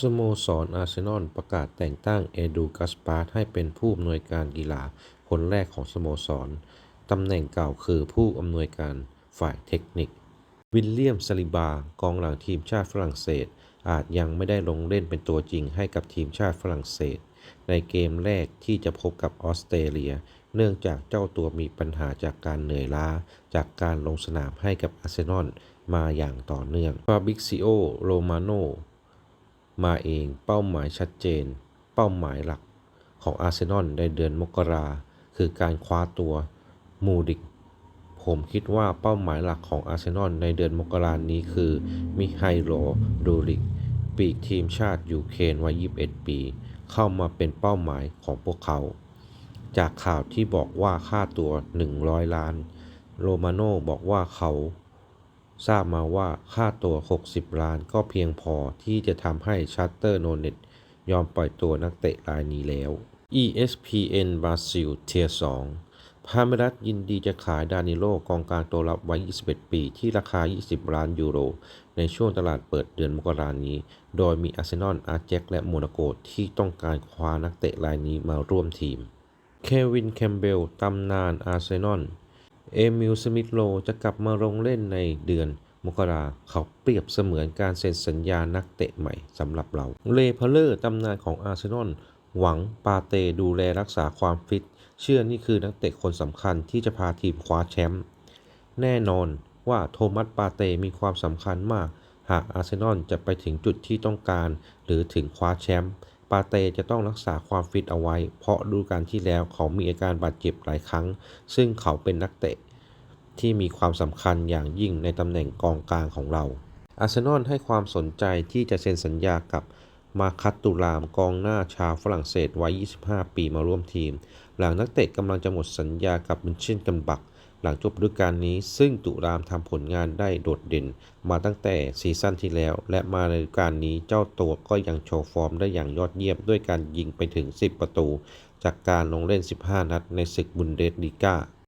สโมสรอาร์เซนอลประกาศแต่งตั้งเอดูกัสปาร์ให้เป็นผู้อำนวยการกีฬาคนแรกของสโมสร ตำแหน่งเก่าคือผู้อำนวยการฝ่ายเทคนิค วิลเลียมซาลิบากองหลังทีมชาติฝรั่งเศส อาจยังไม่ได้ลงเล่นเป็นตัวจริงให้กับทีมชาติฝรั่งเศส ในเกมแรกที่จะพบกับออสเตรเลีย เนื่องจากเจ้าตัวมีปัญหาจากการเหนื่อยล้า จากการลงสนามให้กับอาร์เซนอลมาอย่างต่อเนื่องฟาบิซิโอ โรมาโน มาเองเป้าหมายชัดเจน เป้าหมายหลักของอาร์เซนอลในเดือนมกราคือการคว้าตัวมูดิก ผมคิดว่าเป้าหมายหลักของอาร์เซนอลในเดือนมกรานี้คือมิไฮโลดูริก ปีกทีมชาติยูเครนวัย 21 ปี เข้ามาเป็นเป้าหมายของพวกเขา จากข่าวที่บอกว่าค่าตัว 100 ล้าน โรมาโน่บอกว่าเขา ทราบมาว่าค่าตัว 60 ล้านก็เพียงพอที่จะทำให้ชัตเตอร์โนเน็ตยอมปล่อยตัวนักเตะรายนี้แล้ว ESPN บราซิลเทีย2พาเมรัสยินดีจะขายดานิโลกองกลางตัวรับวัย 21 ปีที่ราคา 20 ล้านยูโร ในช่วงตลาดเปิดเดือนมกรานี้ โดยมีอาร์เซนอล อาร์เจ็กและโมนาโกที่ต้องการคว้านักเตะรายนี้มาร่วมทีม เควิน แคมเบล ตำนานอาร์เซนอล เอมิล สมิธโลจะกลับมาลงเล่นในเดือนมกราเขาเปรียบเสมือนการเซ็นสัญญานักเตะใหม่สำหรับเรา เลเพเลอร์ตำนานของอาร์เซนอลหวังปาเตดูแลรักษาความฟิต เชื่อนี่คือนักเตะคนสำคัญที่จะพาทีมคว้าแชมป์แน่นอนว่าโทมัสปาเตมีความสำคัญมาก หากอาร์เซนอลจะไปถึงจุดที่ต้องการ หรือถึงคว้าแชมป์ ปาเตจะต้องรักษาความฟิตเอาไว้ เพราะดูการที่แล้วเขามีอาการบาดเจ็บหลายครั้ง ซึ่งเขาเป็นนักเตะ ที่มีความสำคัญอย่างยิ่งในตำแหน่งกองกลางของเรา อาร์เซนอลให้ความสนใจที่จะเซ็นสัญญากับมาคัตตุรามกองหน้าชาวฝรั่งเศสวัย 25 ปีมาร่วมทีม หลังนักเตะกำลังจะหมดสัญญากับมินเชนกันบัก หลังจบฤดูกาลนี้ ซึ่งตุรามทำผลงานได้โดดเด่น มาตั้งแต่ซีซั่นที่แล้ว และมาในฤดูกาลนี้เจ้าตัวก็ยังโชว์ฟอร์มได้อย่างยอดเยี่ยมด้วยการยิงไปถึง 10 ประตู จากการลงเล่น 15 นัดในศึกบุนเดสลีกา